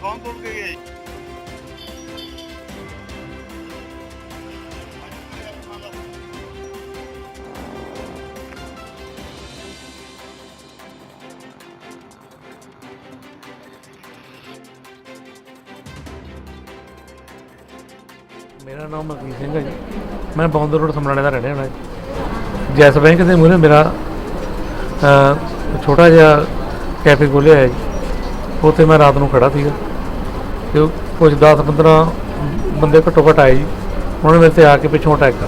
방법객의 ਮੇਰਾ ਨਾਮ ਮਲਕੀਤ ਸਿੰਘ ਹੈ ਜੀ। ਮੈਂ ਬੌਂਦਰ ਰੋਡ ਸਮਰਾਲੇ ਦਾ ਰਹਿਣ ਵਾਲਾ ਜੀ। ਜੈਸ ਬੈਂਕ ਦੇ ਮੂਹਰੇ ਮੇਰਾ ਅ, ਛੋਟਾ ਜਿਹਾ ਕੈਫੇ ਖੋਲ੍ਹਿਆ ਹੈ ਜੀ। ਉੱਥੇ ਮੈਂ ਰਾਤ ਨੂੰ ਖੜਾ ਸੀਗਾ। ਤੇ ਉਹ ਕੁਝ 10 15 ਬੰਦੇ ਘੱਟੋ ਘੱਟ ਆਏ ਜੀ। ਉਹਨਾਂ ਨੇ ਮੇਰੇ ਤੇ ਆ ਕੇ ਪਿੱਛੋਂ ਅਟੈਕ ਕਰ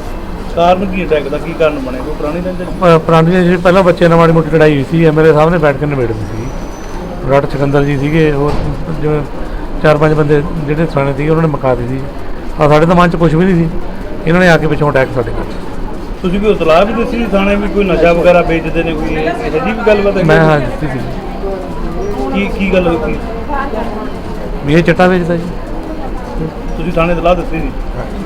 ਕਾਰਨ ਕੀ ਅਟੈਕ ਦਾ? ਕੀ ਕਾਰਨ ਬਣਿਆ ਕੋਈ ਪੁਰਾਣੀ ਰੰਜਨ ਅ, ਪੁਰਾਣੀ ਜਿਹੜੀ ਪਹਿਲਾਂ ਬੱਚੇ ਨਾਲ ਮਾੜੀ ਮੋਟੀ ਲੜਾਈ ਹੋਈ ਸੀ ਮੇਰੇ ਸਾਹਮਣੇ ਬੈਠ ਕੇ ਨਿਬੇੜਦੀ ਸੀ। ਰਾਟ ਸਿਕੰਦਰ ਜੀ ਸੀਗੇ ਹੋਰ ਜਿਵੇਂ ਚਾਰ ਪੰਜ ਬੰਦੇ ਜਿਹੜੇ ਸਾਣੇ ਸੀਗੇ ਉਹਨਾਂ ਨੇ ਮੁਕਾ ਦਿੱਤੀ ਸੀ। ਆ ਸਾਡੇ ਤਾਂ ਮਨ 'ਚ ਕੁਝ ਵੀ ਨਹੀਂ ਸੀ। ਇਹਨਾਂ ਨੇ ਆ ਕੇ ਪਿੱਛੋਂ ਅਟੈਕ ਸਾਡੇ ਕਰ ਤੁਸੀਂ ਕੋਈ ਇਤਲਾਹ ਵੀ ਦਿੱਤੀ ਸੀ ਥਾਣੇ ਵੀ ਕੋਈ ਨਸ਼ਾ ਵਗੈਰਾ ਵੇਚਦੇ ਨੇ ਕੋਈ? ਇਹੋ ਜਿਹੀ ਵੀ ਗੱਲਬਾਤ ਹੈ? ਮੈਂ ਹਾਂ ਦਿੱਤੀ ਸੀ। ਕੀ ਕੀ ਗੱਲ ਹੋਈ ਵੀ ਇਹ ਚਿੱਟਾ ਵੇਚਦਾ ਜੀ। ਤੁਸੀਂ ਥਾਣੇ ਇਤਲਾਹ ਦਿੱਤੀ ਸੀ?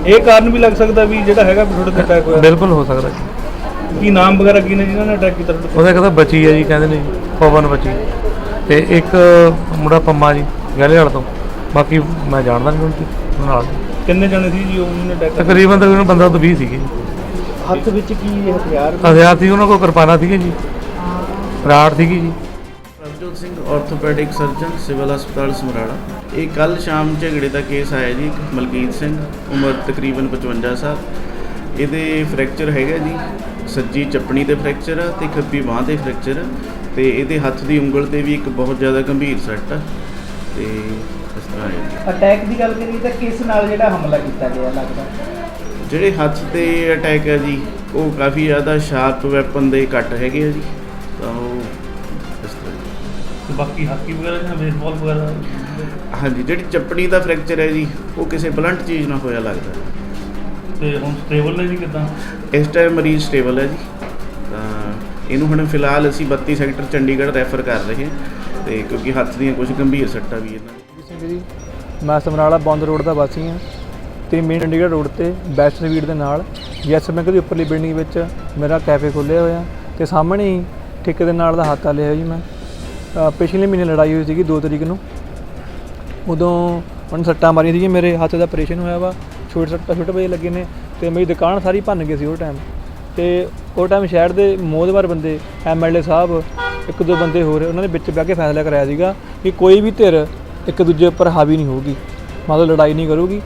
ਇਹ ਕਾਰਨ ਵੀ ਲੱਗ ਸਕਦਾ ਵੀ ਜਿਹੜਾ ਹੈਗਾ ਵੀ ਤੁਹਾਡੇ ਤੇ ਅਟੈਕ ਹੋਇਆ। ਬਿਲਕੁਲ ਹੋ ਸਕਦਾ ਜੀ। ਕੀ ਨਾਮ ਵਗੈਰਾ ਕੀ ਨੇ ਜਿਨ੍ਹਾਂ ਨੇ ਅਟੈਕ ਕੀਤਾ ਤੁਹਾਡੇ ਤੇ? ਉਹਦਾ ਕਹਿੰਦਾ ਬਚੀ ਹੈ ਜੀ ਕਹਿੰਦੇ ਨੇ ਜੀ, ਪਵਨ ਬਚੀ। ਤੇ ਇੱਕ ਮੁੰਡਾ ਪੰਮਾ ਜੀ ਗਹਿਲੇ ਵਾਲ ਤੋਂ। ਬਾਕੀ ਮੈਂ ਜਾਣਦਾ ਨਹੀਂ ਉਹਨਾਂ ਨਾਲ। ਕਿੰਨੇ ਜਣੇ ਸੀ ਜੀ ਉਹਨਾਂ ਨੇ ਅਟੈਕ ਤਕਰੀਬਨ ਤਕਰੀਬਨ ਬੰਦਾ ਤੋਂ 20 ਸੀਗੇ। ਹੱਥ ਵਿੱਚ ਕੀ ਹਥਿਆਰ ਹਥਿਆਰ ਸੀ ਉਹਨਾਂ ਕੋਲ ਕਿਰਪਾਨਾਂ ਸੀਗੀਆਂ ਜੀ। ਰਾੜ ਸੀਗੀ ਜੀ। Prabhjot Singh orthopaedic surgeon civil ਹਸਪਤਾਲ ਸਮਰਾਲਾ। ਇਹ ਕੱਲ ਸ਼ਾਮ ਝਗੜੇ ਦਾ ਕੇਸ ਆਇਆ ਜੀ ਮਲਕੀਤ ਸਿੰਘ ਉਮਰ ਤਕਰੀਬਨ 55 ਸਾਲ। ਇਹਦੇ ਫ੍ਰੈਕਚਰ ਹੈਗਾ ਜੀ ਸੱਜੀ ਚੱਪਣੀ ਤੇ ਫ੍ਰੈਕਚਰ ਆ ਤੇ ਖੱਬੀ ਬਾਹ ਤੇ ਫ੍ਰੈਕਚਰ ਆ। ਤੇ ਇਹਦੇ ਹੱਥ ਦੀ ਉਂਗਲ ਤੇ ਵੀ ਇੱਕ ਬਹੁਤ ਜ਼ਿਆਦਾ ਗੰਭੀਰ ਸੱਟ ਆ। ਤੇ। ਅਟੈਕ ਦੀ ਗੱਲ ਕਰੀਏ ਤਾਂ ਕਿਸ ਨਾਲ ਜਿਹੜਾ ਹਮਲਾ ਕੀਤਾ ਗਿਆ ਲੱਗਦਾ? ਜਿਹੜੇ ਹੱਥ ਤੇ ਅਟੈਕ ਹੈ ਜੀ ਉਹ ਕਾਫੀ ਜ਼ਿਆਦਾ ਸ਼ਾਰਪ ਵੈਪਨ ਦੇ ਕੱਟ ਹੈਗੇ ਆ ਜੀ। ਤਾਂ ਉਹ ਇਸ ਤਰ੍ਹਾਂ ਤੇ ਬਾਕੀ ਹਾਕੀ ਵਗੈਰਾ ਜਾਂ ਬੇਸਬਾਲ ਵਗੈਰਾ? ਹਾਂਜੀ ਜਿਹੜੀ ਚੱਪਣੀ ਦਾ ਫ੍ਰੈਕਚਰ ਹੈ ਜੀ ਉਹ ਕਿਸੇ ਬਲੰਟ ਚੀਜ਼ ਨਾਲ ਹੋਇਆ ਲੱਗਦਾ। ਤੇ ਹੁਣ ਸਟੇਬਲ ਨੇ ਜੀ ਕਿਦਾਂ? ਇਸ ਟਾਈਮ ਮਰੀਜ਼ ਸਟੇਬਲ ਹੈ ਜੀ। ਤਾਂ ਇਹਨੂੰ ਹੁਣ ਫਿਲਹਾਲ ਅਸੀਂ 32 ਸੈਕਟਰ ਚੰਡੀਗੜ੍ਹ ਰੈਫਰ ਕਰ ਰਹੇ ਹਾਂ ਤੇ ਕਿਉਂਕਿ ਹੱਥ ਦੀਆਂ ਕੁਝ ਗੰਭੀਰ ਸੱਟਾਂ ਵੀ ਇਹਨਾਂ ਜੀ ਮੈਂ ਸਮਰਾਲਾ ਬੰਦ ਰੋਡ ਦਾ ਵਾਸੀ ਹਾਂ ਤੇ ਮੇਨ ਚੰਡੀਗੜ੍ਹ ਰੋਡ ਤੇ ਬੈਸਟ ਸਵੀਟ ਦੇ ਨਾਲ ਯੈਸ ਬੈਂਕ ਦੀ ਉੱਪਰਲੀ ਬਿਲਡਿੰਗ ਵਿੱਚ ਮੇਰਾ ਕੈਫੇ ਖੋਲ੍ਹਿਆ ਹੋਇਆ ਤੇ ਸਾਹਮਣੇ ਹੀ ਠੇਕੇ ਦੇ ਨਾਲ ਦਾ ਹੱਥ ਆ ਲਿਆ ਜੀ ਮੈਂ। ਅ, ਪਿਛਲੇ ਮਹੀਨੇ ਲੜਾਈ ਹੋਈ ਸੀਗੀ 2 ਤਰੀਕ ਨੂੰ। ਉਦੋਂ ਉਹਨਾਂ ਸੱਟਾਂ ਮਾਰੀਆਂ ਸੀਗੀਆਂ ਮੇਰੇ ਹੱਥ ਦਾ ਆਪਰੇਸ਼ਨ ਹੋਇਆ ਵਾ ਛੋਟੇ ਸੱਟਾਂ ਛੋਟੇ ਵਜੇ ਲੱਗੇ ਨੇ ਤੇ ਮੇਰੀ ਦੁਕਾਨ ਸਾਰੀ ਭੰਨ ਗਈ ਸੀ ਉਹ ਟਾਈਮ ਤੇ ਉਹ ਟਾਈਮ ਸ਼ਹਿਰ ਦੇ ਮੋਹਦਵਾਰ ਬੰਦੇ ਐਮਐਲਏ ਸਾਹਿਬ ਇੱਕ ਦੋ ਬੰਦੇ ਹੋਰ ਉਹਨਾਂ ਦੇ ਵਿੱਚ ਬਹਿ ਕੇ ਫੈਸਲਾ ਕਰਾਇਆ ਸੀਗਾ ਕਿ ਕੋਈ ਵੀ ਧਿਰ ਇੱਕ ਦੂਜੇ ਉੱਪਰ ਹਾਵੀ ਨਹੀਂ ਹੋਊਗੀ। ਮਤਲਬ ਲੜਾਈ ਨਹੀਂ ਕਰੂਗੀ।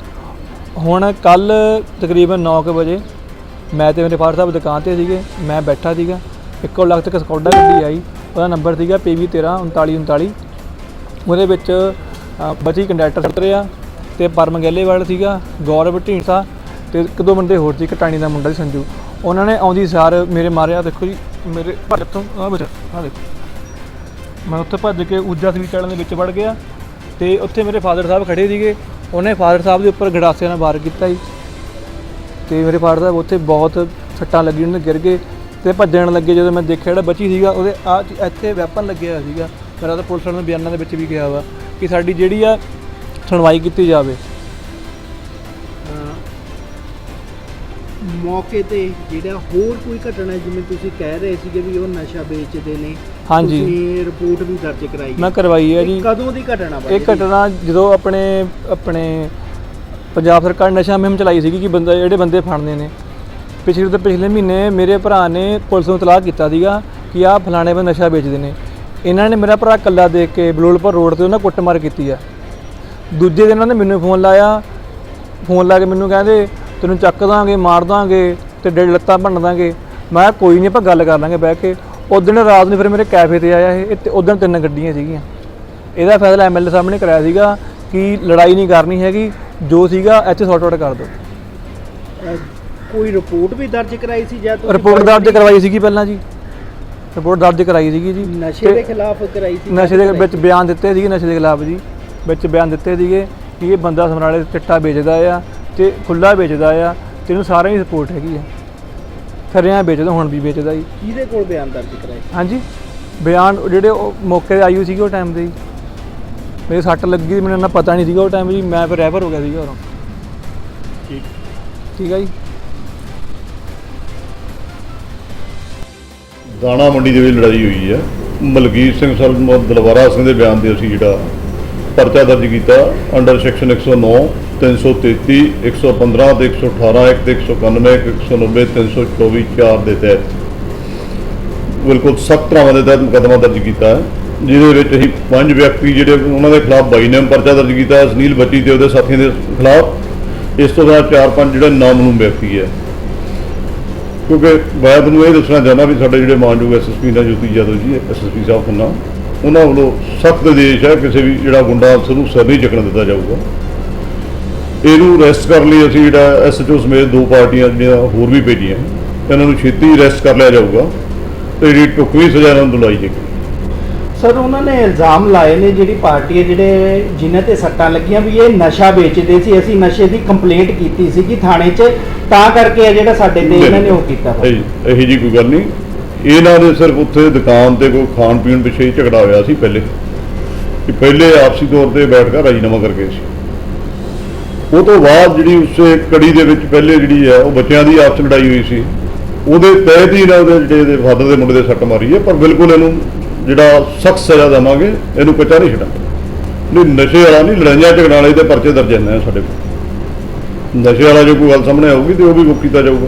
ਹੁਣ ਕੱਲ ਤਕਰੀਬਨ 9:00 ਵਜੇ ਮੈਂ ਤੇ ਮੇਰੇ ਫਾਦਰ ਸਾਹਿਬ ਦੁਕਾਨ ਤੇ ਸੀਗੇ ਮੈਂ ਬੈਠਾ ਸੀਗਾ। ਇੱਕੋ ਲੱਖ ਤੱਕ ਸਕੌਡਾ ਗੱਡੀ ਆਈ ਉਹਦਾ ਨੰਬਰ ਸੀਗਾ PV13 3939 ਉਹਦੇ ਵਿੱਚ ਅ, ਬਚੀ ਕੰਡਕਟਰ ਉਤਰਿਆ ਤੇ ਪਰਮ ਗੈਲੇਵਾਲ ਸੀਗਾ ਗੌਰਵ ਢੀਂਡਸਾ ਤੇ ਇੱਕ ਦੋ ਬੰਦੇ ਹੋਰ ਸੀ ਕਟਾਣੀ ਦਾ ਮੁੰਡਾ ਸੀ ਸੰਜੂ। ਉਹਨਾਂ ਨੇ ਆਉਂਦੀ ਸਾਰ ਮੇਰੇ ਮਾਰਿਆ ਦੇਖੋ ਜੀ ਮੇਰੇ ਭੱਜ ਤੋਂ ਆ ਬਚਾ ਆ ਦੇਖੋ। ਮੈਂ ਉੱਥੇ ਭੱਜ ਕੇ ਊਰਜਾ ਸਵੀਟ ਵਾਲਿਆਂ ਦੇ ਵਿੱਚ ਵੜ ਗਿਆ ਤੇ ਉੱਥੇ ਮੇਰੇ ਫਾਦਰ ਸਾਹਿਬ ਖੜੇ ਸੀਗੇ। ਉਹਨੇ ਫਾਦਰ ਸਾਹਿਬ ਦੇ ਉੱਪਰ ਗੜਾਸਿਆਂ ਨਾਲ ਵਾਰ ਕੀਤਾ ਜੀ। ਤੇ ਮੇਰੇ ਫਾਦਰ ਸਾਹਿਬ ਉੱਥੇ ਬਹੁਤ ਸੱਟਾਂ ਲੱਗੀਆਂ, ਉਹਨਾਂ ਗਿਰ ਗਏ ਤੇ ਭੱਜਣ ਲੱਗੇ ਜਦੋਂ ਮੈਂ ਦੇਖਿਆ ਜਿਹੜਾ ਬਚੀ ਸੀਗਾ, ਉਹਦੇ ਆ ਇੱਥੇ ਵੈਪਨ ਲੱਗਿਆ ਹੋਇਆ ਸੀਗਾ। ਮੇਰਾ ਤਾਂ ਪੁਲਿਸ ਵਾਲਿਆਂ ਦੇ ਬਿਆਨਾਂ ਦੇ ਵਿੱਚ ਵੀ ਗਿਆ ਵਾ ਕਿ ਸਾਡੀ ਜਿਹੜੀ ਆ ਸੁਣਵਾਈ ਕੀਤੀ ਜਾਵੇ। ਮੌਕੇ ਤੇ ਜਿਹੜਾ ਹੋਰ ਕੋਈ ਘਟਨਾ ਜਿਵੇਂ ਤੁਸੀਂ ਕਹਿ ਰਹੇ ਸੀਗੇ ਵੀ ਉਹ ਨਸ਼ਾ ਵੇਚਦੇ ਨੇ ਹਾਂਜੀ। ਤੁਸੀਂ ਰਿਪੋਰਟ ਵੀ ਦਰਜ ਕਰਾਈ ਮੈਂ ਕਰਵਾਈ ਹੈ ਇਹ ਜੀ। ਕਦੋਂ ਦੀ ਘਟਨਾ ਵਾ ਇਹ ਘਟਨਾ ਜਦੋਂ ਆਪਣੇ ਆਪਣੇ ਪੰਜਾਬ ਸਰਕਾਰ ਨਸ਼ਾ ਮੁਹਿੰਮ ਚਲਾਈ ਸੀਗੀ ਕਿ ਬੰਦਾ ਜਿਹੜੇ ਬੰਦੇ ਫੜਨੇ ਨੇ। ਪਿਛਲੇ ਤੋਂ ਪਿਛਲੇ ਮਹੀਨੇ ਮੇਰੇ ਭਰਾ ਨੇ ਪੁਲਿਸ ਨੂੰ ਇਤਲਾਹ ਕੀਤਾ ਸੀਗਾ ਕਿ ਆਹ ਫਲਾਣੇ ਬੰਦੇ ਨਸ਼ਾ ਵੇਚਦੇ ਨੇ। ਇਹਨਾਂ ਨੇ ਮੇਰਾ ਭਰਾ ਕੱਲਾ ਦੇਖ ਕੇ ਬਲੋਲਪੁਰ ਰੋਡ ਤੇ ਉਹਨਾਂ ਕੁੱਟਮਾਰ ਕੀਤੀ ਆ। ਦੂਜੇ ਦਿਨ ਉਹਨਾਂ ਨੇ ਮੈਨੂੰ ਫੋਨ ਲਾਇਆ। ਫੋਨ ਲਾ ਕੇ ਮੈਨੂੰ ਕਹਿੰਦੇ ਤੈਨੂੰ ਚੱਕ ਦਾਂਗੇ ਮਾਰ ਦਾਂਗੇ ਤੇ ਡੇਢ ਲੱਤਾਂ ਭੰਨ ਦਾਂਗੇ। ਮੈਂ ਕਿਹਾ ਕੋਈ ਨਹੀਂ ਆਪਾਂ ਗੱਲ ਕਰ ਲਾਂਗੇ ਬਹਿ ਕੇ। ਉਸ ਦਿਨ ਰਾਤ ਨੂੰ ਫਿਰ ਮੇਰੇ ਕੈਫੇ ਤੇ ਆਇਆ ਇਹ ਤੇ ਉਸ ਦਿਨ ਤਿੰਨ ਗੱਡੀਆਂ ਸੀਗੀਆਂ। ਇਹਦਾ ਫੈਸਲਾ ਐਮਐਲਏ ਸਾਹਿਬ ਨੇ ਕਰਾਇਆ ਸੀਗਾ ਕਿ ਲੜਾਈ ਨਹੀਂ ਕਰਨੀ ਹੈਗੀ ਜੋ ਸੀਗਾ ਐਚ ਸੌਟ ਆਊਟ ਕਰ ਦਿਓ। ਕੋਈ ਰਿਪੋਰਟ ਵੀ ਦਰਜ ਕਰਾਈ ਸੀ ਜਾਂ ਤੁਸੀਂ ਰਿਪੋਰਟ ਦਰਜ ਕਰਵਾਈ ਸੀਗੀ ਪਹਿਲਾਂ ਜੀ। ਰਿਪੋਰਟ ਦਰਜ ਕਰਾਈ ਸੀਗੀ ਜੀ। ਨਸ਼ੇ ਤੇ ਦੇ ਖਿਲਾਫ ਕਰਾਈ ਸੀ ਨਸ਼ੇ ਦੇ ਵਿੱਚ ਬਿਆਨ ਦਿੱਤੇ ਸੀਗੇ ਨਸ਼ੇ ਦੇ ਖਿਲਾਫ ਜੀ। ਵਿੱਚ ਬਿਆਨ ਦਿੱਤੇ ਸੀਗੇ ਕਿ ਇਹ ਬੰਦਾ ਸਮਰਾਲੇ ਚਿੱਟਾ ਵੇਚਦਾ ਆ ਤੇ ਖੁੱਲਾ ਵੇਚਦਾ ਆ ਤੇ ਇਹਨੂੰ ਸਾਰਿਆਂ ਦੀ ਸਪੋਰਟ ਹੈਗੀ ਆ। ਖਰਿਆਂ ਵੇਚਦਾ ਹੁਣ ਵੀ ਵੇਚਦਾ ਜੀ। ਕਿਹਦੇ ਕੋਲ ਬਿਆਨ ਦਰਜ ਕਰਾਈ ਹਾਂਜੀ ਬਿਆਨ ਜਿਹੜੇ ਉਹ ਮੌਕੇ ਤੇ ਆਈ ਸੀਗੀ ਉਹ ਟਾਈਮ ਜੀ। ਮੇਰੇ ਸੱਟ ਲੱਗੀ ਸੀ, ਮੈਨੂੰ ਇੰਨਾ ਪਤਾ ਨਹੀਂ ਸੀਗਾ ਉਹ ਟਾਈਮ ਜੀ ਮੈਂ ਫਿਰ ਰੈਫਰ ਹੋ ਗਿਆ ਸੀਗਾ ਉਰੋਂ ਠੀਕ। ਠੀਕ ਆ ਜੀ। ਦਾਣਾ ਮੰਡੀ ਦੇ ਵਿੱਚ ਲੜਾਈ ਹੋਈ ਹੈ। ਮਲਕੀਤ ਸਿੰਘ ਸਰ ਦਲਵਾਰਾ ਸਿੰਘ ਦੇ ਬਿਆਨ ਤੇ ਅਸੀਂ ਜਿਹੜਾ ਪਰਚਾ ਦਰਜ ਕੀਤਾ ਅੰਡਰ ਸੈਕਸ਼ਨ 109 333 115 ਤੇ 118 ਇੱਕ ਤੇ 191 ਇੱਕ 190 324 4 ਦੇ ਤਹਿਤ ਬਿਲਕੁਲ ਸਖਤ ਤਰ੍ਹਾਂ ਦੇ ਤਹਿਤ ਮੁਕੱਦਮਾ ਦਰਜ ਕੀਤਾ ਹੈ, ਜਿਹਦੇ ਵਿੱਚ ਅਸੀਂ ਪੰਜ ਵਿਅਕਤੀ ਜਿਹੜੇ ਉਹਨਾਂ ਦੇ ਖਿਲਾਫ ਬਾਈ ਨੇਮ ਪਰਚਾ ਦਰਜ ਕੀਤਾ ਹੈ, ਸੁਨੀਲ ਬੱਚੀ ਤੇ ਉਹਦੇ ਸਾਥੀਆਂ ਦੇ ਖਿਲਾਫ। ਇਸ ਤੋਂ ਬਾਅਦ ਚਾਰ ਪੰਜ ਜਿਹੜੇ ਨਾਮਨੂਮ ਵਿਅਕਤੀ ਹੈ। ਕਿਉਂਕਿ ਮੈਂ ਤੁਹਾਨੂੰ ਇਹ ਦੱਸਣਾ ਚਾਹੁੰਦਾ ਵੀ ਸਾਡੇ ਜਿਹੜੇ ਮਾਨਯੋਗ ਐਸਐਸਪੀ ਦਾ ਜੋਤੀ ਯਾਦਵ ਜੀ ਐਸਐਸਪੀ ਸਾਹਿਬ ਖੰਨਾ ਉਹਨਾਂ ਵੱਲੋਂ ਸਖਤ ਆਦੇਸ਼ ਹੈ, ਕਿਸੇ ਵੀ ਜਿਹੜਾ ਗੁੰਡਾ ਅਫਸਰ ਨੂੰ ਸਰ ਨਹੀਂ ਚੱਕਣ ਦਿੱਤਾ ਜਾਊਗਾ। ਇਹਨੂੰ ਅਰੈਸਟ ਕਰਨ ਲਈ ਅਸੀਂ ਜਿਹੜਾ ਐਸਐਚਓ ਸਮੇਤ ਦੋ ਪਾਰਟੀਆਂ ਜਿਹੜੀਆਂ ਹੋਰ ਵੀ ਭੇਜੀਆਂ। ਇਹਨਾਂ ਨੂੰ ਛੇਤੀ ਅਰੈਸਟ ਕਰ ਲਿਆ ਜਾਊਗਾ ਤੇ ਜਿਹੜੀ ਟੁਕਵੀਂ ਸਜ਼ਾ ਇਹਨਾਂ ਨੂੰ ਦਿਲਾਈ ਜਾਏਗੀ। ਸਰ ਉਹਨਾਂ ਨੇ ਇਲਜ਼ਾਮ ਲਾਏ ਨੇ ਜਿਹੜੀ ਪਾਰਟੀ ਹੈ ਜਿਹੜੇ ਜਿਨ੍ਹਾਂ ਤੇ ਸੱਟਾਂ ਲੱਗੀਆਂ ਵੀ ਇਹ ਨਸ਼ਾ ਵੇਚਦੇ ਸੀ ਅਸੀਂ ਨਸ਼ੇ ਦੀ ਕੰਪਲੇਂਟ ਕੀਤੀ ਸੀ ਕਿ ਥਾਣੇ 'ਚ ਤਾਂ ਕਰਕੇ ਇਹ ਜਿਹੜਾ ਸਾਡੇ ਤੇ ਇਹਨਾਂ ਨੇ ਉਹ ਕੀਤਾ। ਇਹ ਇਹੀ ਜੀ ਕੋਈ ਗੱਲ ਨਹੀਂ। ਇਹਨਾਂ ਦੇ ਸਿਰਫ ਉੱਥੇ ਦੁਕਾਨ ਤੇ ਕੋਈ ਖਾਣ ਪੀਣ ਪਿੱਛੇ ਹੀ ਝਗੜਾ ਹੋਇਆ ਸੀ ਪਹਿਲੇ। ਕਿ ਪਹਿਲੇ ਆਪਸੀ ਤੌਰ ਤੇ ਬੈਠ ਕੇ ਰਾਜੀਨਾਮਾ ਕਰਕੇ ਸੀ। ਉਹ ਤੋਂ ਬਾਅਦ ਜਿਹੜੀ ਉਸੇ ਕੜੀ ਦੇ ਵਿੱਚ ਪਹਿਲੇ ਜਿਹੜੀ ਹੈ, ਉਹ ਬੱਚਿਆਂ ਦੀ ਆਪਸ ਲੜਾਈ ਹੋਈ ਸੀ। ਉਹਦੇ ਤਹਿਤ ਹੀ ਨਾ ਉਹਦੇ ਜਿਹੜੇ ਦੇ ਫਾਦਰ ਦੇ ਮੁੰਡੇ ਦੇ ਸੱਟ ਮਾਰੀ ਹੈ, ਪਰ ਬਿਲਕੁਲ ਇਹਨੂੰ ਜਿਹੜਾ ਸਖਤ ਸਜ਼ਾ ਦੇਵਾਂਗੇ, ਇਹਨੂੰ ਕੱਚਾ ਨਹੀਂ ਛੱਡਾਂਗੇ। ਨਹੀਂ, ਨਸ਼ੇ ਵਾਲਾ ਨਹੀਂ, ਲੜਾਈਆਂ ਝਗੜਾਂ ਵਾਲੇ ਤੇ ਪਰਚੇ ਦਰਜ ਹੁੰਦੇ ਨੇ ਸਾਡੇ ਕੋਲ। ਨਸ਼ੇ ਵਾਲਾ ਜੋ ਕੋਈ ਗੱਲ ਸਾਹਮਣੇ ਆਊਗੀ ਤੇ ਉਹ ਵੀ ਬੁੱਕ ਕੀਤਾ ਜਾਊਗਾ।